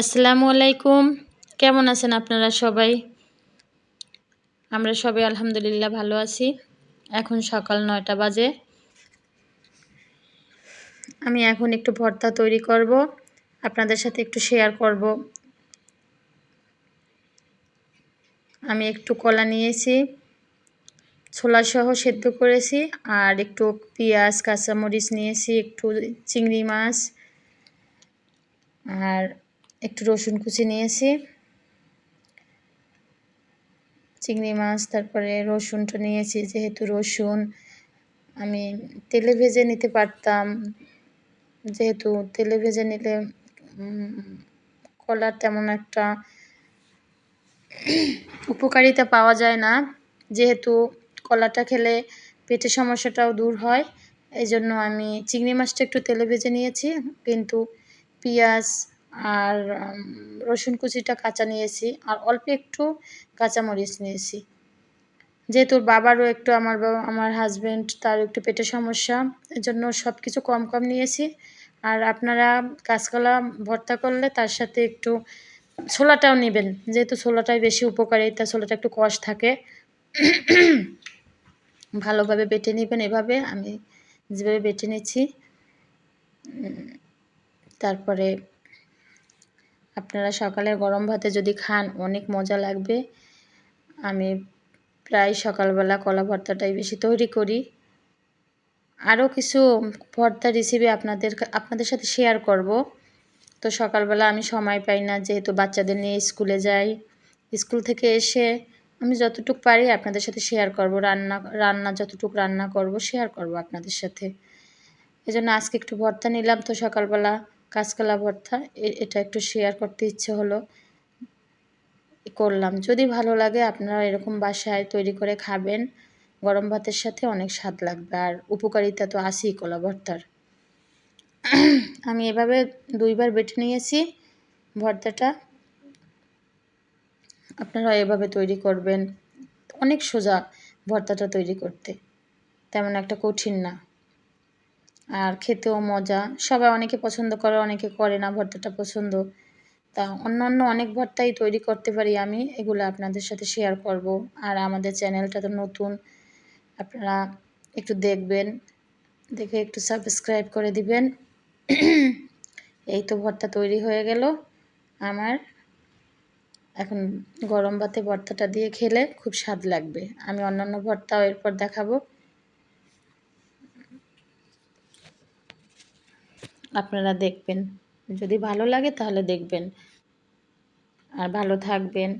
আসসালামু আলাইকুম। কেমন আছেন আপনারা সবাই? আমরা সবাই আলহামদুলিল্লাহ ভালো আছি। এখন সকাল নয়টা বাজে। আমি এখন একটু ভর্তা তৈরি করব। আপনাদের সাথে একটু শেয়ার করব। আমি একটু কলা নিয়েছি, ছোলা সহ সেদ্ধ করেছি, আর একটু পেঁয়াজ, কাঁচামরিচ নিয়েছি, একটু চিংড়ি মাছ, আর একটু রসুন কুচি নিয়েছি, চিংড়ি মাছ, তারপরে রসুনটা নিয়েছি, যেহেতু রসুন আমি তেলে ভেজে নিতে পারতাম, যেহেতু তেলে ভেজে নিলে কলার তেমন একটা উপকারিতা পাওয়া যায় না, যেহেতু কলাটা খেলে পেটের সমস্যাটাও দূর হয় এই জন্য আমি চিংড়ি মাছটা একটু তেলে ভেজে নিয়েছি, কিন্তু পেঁয়াজ আর রসুন কুচিটা কাঁচা নিয়েছি আর অল্প একটু কাঁচামরিচ নিয়েছি। যেহেতু বাবারও একটু আমার বাবা আমার হাজব্যান্ড তার একটু পেটের সমস্যা এর জন্য সব কিছু কম কম নিয়েছি। আর আপনারা কাঁচকলা ভর্তা করলে তার সাথে একটু ছোলাটাও নেবেন, যেহেতু ছোলাটাই বেশি উপকারী, তা ছোলাটা একটু কষ থাকে। ভালোভাবে বেটে নেবেন এভাবে, আমি যেভাবে বেটে নিচ্ছি। তারপরে আপনারা সকালে গরম ভাতে যদি খান, অনেক মজা লাগবে। আমি প্রায় সকালবেলা কলা ভর্তাটাই বেশি তৈরি করি। আরও কিছু ভর্তা রেসিপি আপনাদের আপনাদের সাথে শেয়ার করব। তো সকালবেলা আমি সময় পাই না, যেহেতু বাচ্চাদের নিয়ে স্কুলে যাই। স্কুল থেকে এসে আমি যতটুকু পারি আপনাদের সাথে শেয়ার করব। রান্না রান্না যতটুকু রান্না করব শেয়ার করব আপনাদের সাথে। এই জন্য আজকে একটু ভর্তা নিলাম। তো সকালবেলা কাঁচকলা ভর্তা এটা একটু শেয়ার করতে ইচ্ছে হলো। করলাম। যদি ভালো লাগে, আপনারা এরকম বাসায় তৈরি করে খাবেন। গরম ভাতের সাথে অনেক স্বাদ লাগবে। আর উপকারিতা তো আছেই কলা ভর্তার। আমি এভাবে দুইবার বেটে নিয়েছি ভর্তাটা। আপনারা এভাবে তৈরি করবেন। অনেক সোজা ভর্তাটা তৈরি করতে। তেমন একটা কঠিন না। আর খেতেও মজা। সবাই অনেকে পছন্দ করে, অনেকে করে না, ভর্তাটা পছন্দ। তা অন্যান্য অনেক ভর্তাই তৈরি করতে পারি আমি, এগুলো আপনাদের সাথে শেয়ার করব। আর আমাদের চ্যানেলটা তো নতুন, আপনারা একটু দেখবেন, দেখে একটু সাবস্ক্রাইব করে দিবেন। এই তো ভর্তা তৈরি হয়ে গেল আমার। এখন গরম ভাতে ভর্তাটা দিয়ে খেলে খুব স্বাদ লাগবে। আমি অন্যান্য ভর্তাও এরপর দেখাবো। আপনারা দেখবেন। যদি ভালো লাগে তাহলে দেখবেন। আর ভালো থাকবেন।